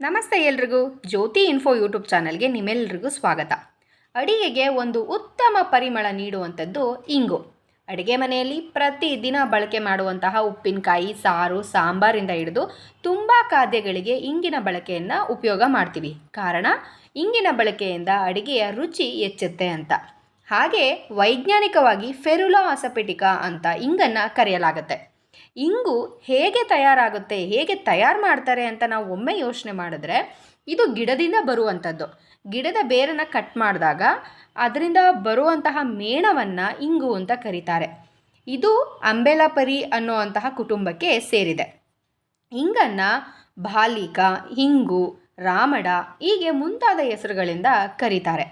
ನಮಸ್ತೆ ಎಲ್ರಿಗೂ. ಜ್ಯೋತಿ info YouTube ಚಾನಲ್ಗೆ ನಿಮ್ಮೆಲ್ರಿಗೂ ಸ್ವಾಗತ. ಅಡಿಗೆಗೆ ಒಂದು ಉತ್ತಮ ಪರಿಮಳ ನೀಡುವಂಥದ್ದು ಇಂಗು. ಅಡುಗೆ ಮನೆಯಲ್ಲಿ ಪ್ರತಿದಿನ ಬಳಕೆ ಮಾಡುವಂತಹ ಉಪ್ಪಿನಕಾಯಿ, ಸಾರು, ಸಾಂಬಾರಿಂದ ಹಿಡಿದು ತುಂಬ ಖಾದ್ಯಗಳಿಗೆ ಇಂಗಿನ ಬಳಕೆಯನ್ನು ಉಪಯೋಗ ಮಾಡ್ತೀವಿ. ಕಾರಣ, ಇಂಗಿನ ಬಳಕೆಯಿಂದ ಅಡಿಗೆಯ ರುಚಿ ಹೆಚ್ಚುತ್ತೆ ಅಂತ. ಹಾಗೆ ವೈಜ್ಞಾನಿಕವಾಗಿ ಫೆರುಲಾ ಅಸಪೆಟಿಕಾ ಅಂತ ಇಂಗನ್ನು ಕರೆಯಲಾಗುತ್ತೆ. ಇಂಗು ಹೇಗೆ ತಯಾರಾಗುತ್ತೆ, ಹೇಗೆ ತಯಾರು ಮಾಡ್ತಾರೆ ಅಂತ ನಾವು ಒಮ್ಮೆ ಯೋಚನೆ ಮಾಡಿದ್ರೆ ಇದು ಗಿಡದಿಂದ ಬರುವಂಥದ್ದು. ಗಿಡದ ಬೇರನ್ನು ಕಟ್ ಮಾಡಿದಾಗ ಅದರಿಂದ ಬರುವಂತಹ ಮೇಣವನ್ನು ಇಂಗು ಅಂತ ಕರೀತಾರೆ. ಇದು ಅಂಬೆಲಾಪರಿ ಅನ್ನುವಂತಹ ಕುಟುಂಬಕ್ಕೆ ಸೇರಿದೆ. ಇಂಗನ್ನು ಬಾಲಿಕ ಹಿಂಗು ರಾಮಡ ಹೀಗೆ ಮುಂತಾದ ಹೆಸರುಗಳಿಂದ ಕರೀತಾರೆ.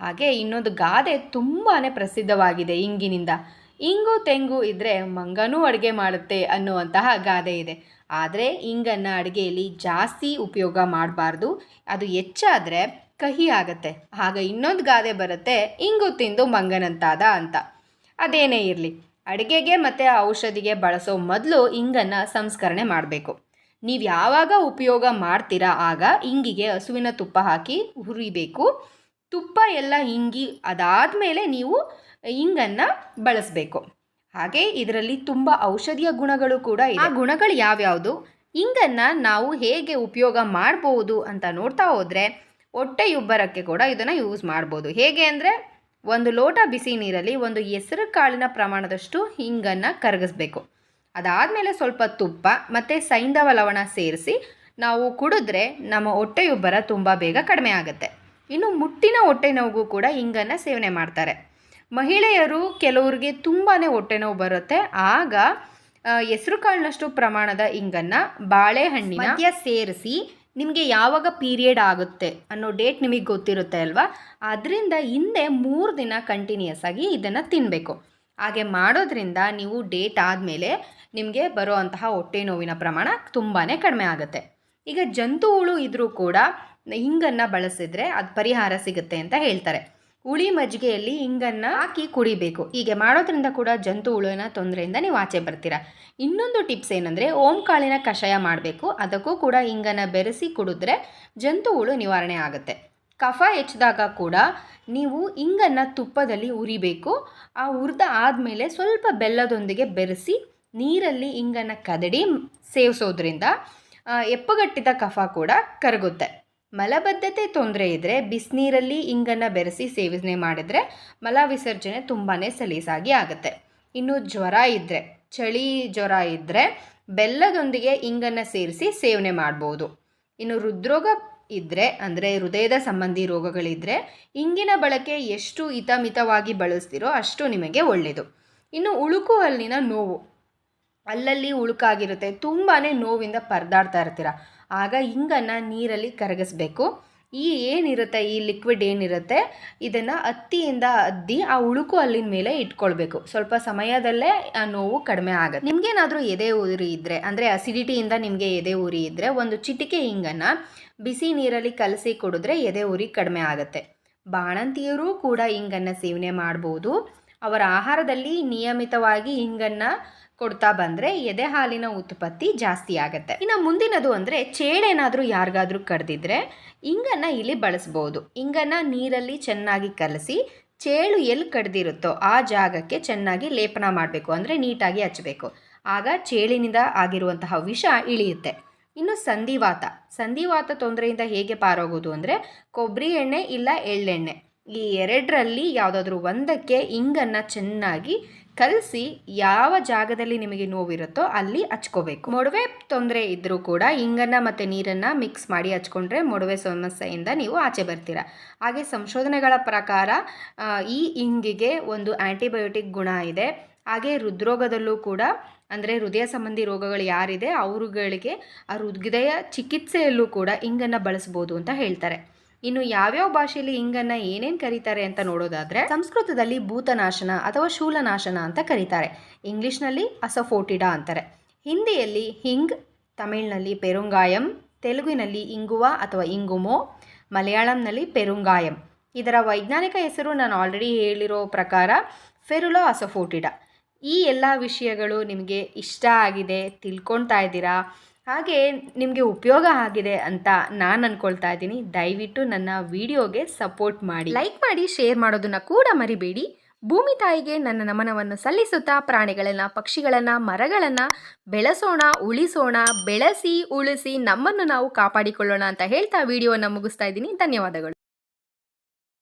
ಹಾಗೆ ಇನ್ನೊಂದು ಗಾದೆ ತುಂಬಾ ಪ್ರಸಿದ್ಧವಾಗಿದೆ ಇಂಗಿನಿಂದ. ಇಂಗು ತೆಂಗು ಇದ್ದರೆ ಮಂಗನೂ ಅಡುಗೆ ಮಾಡುತ್ತೆ ಅನ್ನುವಂತಹ ಗಾದೆ ಇದೆ. ಆದರೆ ಇಂಗನ್ನು ಅಡುಗೆಯಲ್ಲಿ ಜಾಸ್ತಿ ಉಪಯೋಗ ಮಾಡಬಾರ್ದು. ಅದು ಹೆಚ್ಚಾದರೆ ಕಹಿ ಆಗುತ್ತೆ. ಆಗ ಇನ್ನೊಂದು ಗಾದೆ ಬರುತ್ತೆ ಇಂಗು ತಿಂದು ಮಂಗನಂತಾದ ಅಂತ. ಅದೇನೇ ಇರಲಿ. ಅಡುಗೆಗೆ ಮತ್ತು ಔಷಧಿಗೆ ಬಳಸೋ ಮೊದಲು ಇಂಗನ್ನು ಸಂಸ್ಕರಣೆ ಮಾಡಬೇಕು. ನೀವು ಯಾವಾಗ ಉಪಯೋಗ ಮಾಡ್ತೀರಾ ಆಗ ಇಂಗಿಗೆ ಹಸುವಿನ ತುಪ್ಪ ಹಾಕಿ ಹುರಿಬೇಕು. ತುಪ್ಪ ಎಲ್ಲ ಇಂಗಿ ಅದಾದ ಮೇಲೆ ನೀವು ಇಂಗನ್ನು ಬಳಸಬೇಕು. ಹಾಗೆ ಇದರಲ್ಲಿ ತುಂಬ ಔಷಧೀಯ ಗುಣಗಳು ಕೂಡ ಆ ಗುಣಗಳು ಯಾವ್ಯಾವುದು? ಇಂಗನ್ನು ನಾವು ಹೇಗೆ ಉಪಯೋಗ ಮಾಡ್ಬೋದು ಅಂತ ನೋಡ್ತಾ ಹೋದರೆ ಹೊಟ್ಟೆಯುಬ್ಬರಕ್ಕೆ ಕೂಡ ಇದನ್ನು ಯೂಸ್ ಮಾಡ್ಬೋದು. ಹೇಗೆ ಅಂದರೆ ಒಂದು ಲೋಟ ಬಿಸಿ ನೀರಲ್ಲಿ ಒಂದು ಹೆಸರು ಕಾಳಿನ ಪ್ರಮಾಣದಷ್ಟು ಹಿಂಗನ್ನು ಕರಗಿಸ್ಬೇಕು. ಅದಾದಮೇಲೆ ಸ್ವಲ್ಪ ತುಪ್ಪ ಮತ್ತು ಸೈಂಧವ ಲವಣ ಸೇರಿಸಿ ನಾವು ಕುಡಿದ್ರೆ ನಮ್ಮ ಹೊಟ್ಟೆಯುಬ್ಬರ ತುಂಬ ಬೇಗ ಕಡಿಮೆ ಆಗುತ್ತೆ. ಇನ್ನು ಮುಟ್ಟಿನ ಹೊಟ್ಟೆ ನೋವಿಗೂ ಕೂಡ ಹಿಂಗನ್ನು ಸೇವನೆ ಮಾಡ್ತಾರೆ. ಮಹಿಳೆಯರು ಕೆಲವ್ರಿಗೆ ತುಂಬಾ ಹೊಟ್ಟೆ ನೋವು ಬರುತ್ತೆ. ಆಗ ಹೆಸರು ಕಾಳಿನಷ್ಟು ಪ್ರಮಾಣದ ಇಂಗನ್ನು ಬಾಳೆಹಣ್ಣಿನ ಮಧ್ಯ ಸೇರಿಸಿ ನಿಮಗೆ ಯಾವಾಗ ಪೀರಿಯಡ್ ಆಗುತ್ತೆ ಅನ್ನೋ ಡೇಟ್ ನಿಮಗೆ ಗೊತ್ತಿರುತ್ತೆ ಅಲ್ವಾ? ಅದರಿಂದ ಹಿಂದೆ ಮೂರು ದಿನ ಕಂಟಿನ್ಯೂಸ್ ಆಗಿ ಇದನ್ನು ತಿನ್ನಬೇಕು ಹಾಗೆ ಮಾಡೋದ್ರಿಂದ ನೀವು ಡೇಟ್ ಆದಮೇಲೆ ನಿಮಗೆ ಬರುವಂತಹ ಹೊಟ್ಟೆ ನೋವಿನ ಪ್ರಮಾಣ ತುಂಬಾ ಕಡಿಮೆ ಆಗುತ್ತೆ. ಈಗ ಜಂತು ಹುಳು ಇದ್ದರೂ ಕೂಡ ಹಿಂಗನ್ನು ಬಳಸಿದರೆ ಅದು ಪರಿಹಾರ ಸಿಗುತ್ತೆ ಅಂತ ಹೇಳ್ತಾರೆ. ಹುಳಿ ಮಜ್ಜಿಗೆಯಲ್ಲಿ ಹಿಂಗನ್ನು ಹಾಕಿ ಕುಡಿಬೇಕು. ಹೀಗೆ ಮಾಡೋದ್ರಿಂದ ಕೂಡ ಜಂತು ಹುಳುವಿನ ತೊಂದರೆಯಿಂದ ನೀವು ಆಚೆ ಬರ್ತೀರಾ. ಇನ್ನೊಂದು ಟಿಪ್ಸ್ ಏನಂದರೆ ಓಂ ಕಾಳಿನ ಕಷಾಯ ಮಾಡಬೇಕು. ಅದಕ್ಕೂ ಕೂಡ ಹಿಂಗನ್ನು ಬೆರೆಸಿ ಕುಡಿದ್ರೆ ಜಂತು ಹುಳು ನಿವಾರಣೆ ಆಗುತ್ತೆ. ಕಫ ಹೆಚ್ಚಿದಾಗ ಕೂಡ ನೀವು ಹಿಂಗನ್ನು ತುಪ್ಪದಲ್ಲಿ ಉರಿಬೇಕು. ಆ ಹುರಿದ ಆದಮೇಲೆ ಸ್ವಲ್ಪ ಬೆಲ್ಲದೊಂದಿಗೆ ಬೆರೆಸಿ ನೀರಲ್ಲಿ ಹಿಂಗನ್ನು ಕದಡಿ ಸೇವಿಸೋದ್ರಿಂದ ಎಪ್ಪಗಟ್ಟಿದ ಕಫ ಕೂಡ ಕರಗುತ್ತೆ. ಮಲಬದ್ಧತೆ ತೊಂದರೆ ಇದ್ದರೆ ಬಿಸಿನೀರಲ್ಲಿ ಇಂಗನ್ನು ಬೆರೆಸಿ ಸೇವನೆ ಮಾಡಿದರೆ ಮಲ ವಿಸರ್ಜನೆ ತುಂಬಾ ಸಲೀಸಾಗಿ ಆಗುತ್ತೆ. ಇನ್ನು ಜ್ವರ ಇದ್ದರೆ ಚಳಿ ಜ್ವರ ಇದ್ದರೆ ಬೆಲ್ಲದೊಂದಿಗೆ ಇಂಗನ್ನು ಸೇರಿಸಿ ಸೇವನೆ ಮಾಡ್ಬೋದು. ಇನ್ನು ಹೃದ್ರೋಗ ಇದ್ದರೆ ಅಂದರೆ ಹೃದಯದ ಸಂಬಂಧಿ ರೋಗಗಳಿದ್ದರೆ ಇಂಗಿನ ಬಳಕೆ ಎಷ್ಟು ಹಿತಮಿತವಾಗಿ ಬಳಸ್ತಿರೋ ಅಷ್ಟು ನಿಮಗೆ ಒಳ್ಳೆಯದು ಇನ್ನು ಉಳುಕು ಹಲ್ಲಿನ ನೋವು ಅಲ್ಲಲ್ಲಿ ಉಳುಕಾಗಿರುತ್ತೆ. ತುಂಬಾ ನೋವಿಂದ ಪರದಾಡ್ತಾ ಇರ್ತೀರ. ಆಗ ಹಿಂಗನ್ನು ನೀರಲ್ಲಿ ಕರಗಿಸ್ಬೇಕು. ಈ ಏನಿರುತ್ತೆ, ಈ ಲಿಕ್ವಿಡ್ ಏನಿರುತ್ತೆ, ಇದನ್ನು ಹತ್ತಿಯಿಂದ ಅದ್ದಿ ಆ ಉಳುಕು ಅಲ್ಲಿನ ಮೇಲೆ ಇಟ್ಕೊಳ್ಬೇಕು. ಸ್ವಲ್ಪ ಸಮಯದಲ್ಲೇ ಆ ನೋವು ಕಡಿಮೆ ಆಗುತ್ತೆ. ನಿಮಗೇನಾದರೂ ಎದೆ ಉರಿ ಇದ್ದರೆ ಅಂದರೆ ಅಸಿಡಿಟಿಯಿಂದ ನಿಮಗೆ ಎದೆ ಉರಿ ಇದ್ದರೆ ಒಂದು ಚಿಟಿಕೆ ಹಿಂಗನ್ನು ಬಿಸಿ ನೀರಲ್ಲಿ ಕಲಸಿ ಕುಡಿದ್ರೆ ಎದೆ ಉರಿ ಕಡಿಮೆ ಆಗುತ್ತೆ. ಬಾಣಂತಿಯರೂ ಕೂಡ ಹಿಂಗನ್ನು ಸೇವನೆ ಮಾಡ್ಬೋದು. ಅವರ ಆಹಾರದಲ್ಲಿ ನಿಯಮಿತವಾಗಿ ಹಿಂಗನ್ನು ಕೊಡ್ತಾ ಬಂದರೆ ಎದೆ ಹಾಲಿನ ಉತ್ಪತ್ತಿ ಜಾಸ್ತಿ ಆಗುತ್ತೆ. ಇನ್ನು ಮುಂದಿನದು ಅಂದರೆ ಚೇಳೇನಾದರೂ ಯಾರಿಗಾದರೂ ಕಡ್ದಿದ್ರೆ ಇಂಗನ್ನು ಇಲ್ಲಿ ಬಳಸ್ಬೋದು. ಇಂಗನ್ನು ನೀರಲ್ಲಿ ಚೆನ್ನಾಗಿ ಕಲಸಿ ಚೇಳು ಎಲ್ಲಿ ಕಡ್ದಿರುತ್ತೋ ಆ ಜಾಗಕ್ಕೆ ಚೆನ್ನಾಗಿ ಲೇಪನ ಮಾಡಬೇಕು. ಅಂದರೆ ನೀಟಾಗಿ ಹಚ್ಚಬೇಕು ಆಗ ಚೇಳಿನಿಂದ ಆಗಿರುವಂತಹ ವಿಷ ಇಳಿಯುತ್ತೆ. ಇನ್ನು ಸಂಧಿವಾತ. ಸಂಧಿವಾತ ತೊಂದರೆಯಿಂದ ಹೇಗೆ ಪಾರಾಗೋದು ಅಂದರೆ ಕೊಬ್ಬರಿ ಎಣ್ಣೆ ಇಲ್ಲ ಎಳ್ಳೆಣ್ಣೆ. ಈ ಎರಡರಲ್ಲಿ ಯಾವುದಾದ್ರೂ ಒಂದಕ್ಕೆ ಇಂಗನ್ನು ಚೆನ್ನಾಗಿ ಕಲಸಿ ಯಾವ ಜಾಗದಲ್ಲಿ ನಿಮಗೆ ನೋವಿರುತ್ತೋ ಅಲ್ಲಿ ಹಚ್ಕೋಬೇಕು. ಮೊಡವೆ ತೊಂದರೆ ಇದ್ದರೂ ಕೂಡ ಇಂಗನ್ನು ಮತ್ತು ನೀರನ್ನು ಮಿಕ್ಸ್ ಮಾಡಿ ಹಚ್ಕೊಂಡ್ರೆ ಮೊಡವೆ ಸಮಸ್ಯೆಯಿಂದ ನೀವು ಆಚೆ ಬರ್ತೀರ. ಹಾಗೆ ಸಂಶೋಧನೆಗಳ ಪ್ರಕಾರ ಈ ಇಂಗಿಗೆ ಒಂದು ಆ್ಯಂಟಿಬಯೋಟಿಕ್ ಗುಣ ಇದೆ. ಹಾಗೆ ಹೃದ್ರೋಗದಲ್ಲೂ ಕೂಡ, ಅಂದರೆ ಹೃದಯ ಸಂಬಂಧಿ ರೋಗಗಳು ಯಾರಿದೆ, ಅವರುಗಳಿಗೆ ಆ ಹೃದಯ ಚಿಕಿತ್ಸೆಯಲ್ಲೂ ಕೂಡ ಇಂಗನ್ನು ಬಳಸ್ಬೋದು ಅಂತ ಹೇಳ್ತಾರೆ. ಇನ್ನು ಯಾವ್ಯಾವ ಭಾಷೆಯಲ್ಲಿ ಹಿಂಗನ್ನು ಏನೇನು ಕರೀತಾರೆ ಅಂತ ನೋಡೋದಾದ್ರೆ ಸಂಸ್ಕೃತದಲ್ಲಿ ಭೂತನಾಶನ ಅಥವಾ ಶೂಲನಾಶನ ಅಂತ ಕರೀತಾರೆ. ಇಂಗ್ಲಿಷ್ನಲ್ಲಿ ಅಸಫೋಟಿಡಾ ಅಂತಾರೆ. ಹಿಂದಿಯಲ್ಲಿ ಹಿಂಗ್, ತಮಿಳಿನಲ್ಲಿ ಪೆರುಂಗಾಯಂ, ತೆಲುಗಿನಲ್ಲಿ ಇಂಗುವ ಅಥವಾ ಇಂಗುಮೋ, ಮಲಯಾಳಂನಲ್ಲಿ ಪೆರುಂಗಾಯಂ. ಇದರ ವೈಜ್ಞಾನಿಕ ಹೆಸರು ನಾನು ಆಲ್ರೆಡಿ ಹೇಳಿರೋ ಪ್ರಕಾರ ಫೆರುಲೋ ಅಸಫೋಟಿಡಾ. ಈ ಎಲ್ಲ ವಿಷಯಗಳು ನಿಮಗೆ ಇಷ್ಟ ಆಗಿದೆ ತಿಳ್ಕೊತಾ ಇದ್ದೀರಾ? ಹಾಗೆ ನಿಮಗೆ ಉಪಯೋಗ ಆಗಿದೆ ಅಂತ ನಾನು ಅಂದ್ಕೊಳ್ತಾ ಇದ್ದೀನಿ. ದಯವಿಟ್ಟು ನನ್ನ ವಿಡಿಯೋಗೆ ಸಪೋರ್ಟ್ ಮಾಡಿ. ಲೈಕ್ ಮಾಡಿ, ಶೇರ್ ಮಾಡೋದನ್ನು ಕೂಡ ಮರಿಬೇಡಿ. ಭೂಮಿ ತಾಯಿಗೆ ನನ್ನ ನಮನವನ್ನು ಸಲ್ಲಿಸುತ್ತಾ ಪ್ರಾಣಿಗಳನ್ನು, ಪಕ್ಷಿಗಳನ್ನು, ಮರಗಳನ್ನು ಬೆಳೆಸೋಣ, ಉಳಿಸೋಣ, ಬೆಳೆಸಿ, ಉಳಿಸಿ ನಮ್ಮನ್ನು ನಾವು ಕಾಪಾಡಿಕೊಳ್ಳೋಣ ಅಂತ ಹೇಳ್ತಾ ವಿಡಿಯೋನ ಮುಗಿಸ್ತಾ ಇದ್ದೀನಿ. ಧನ್ಯವಾದಗಳು.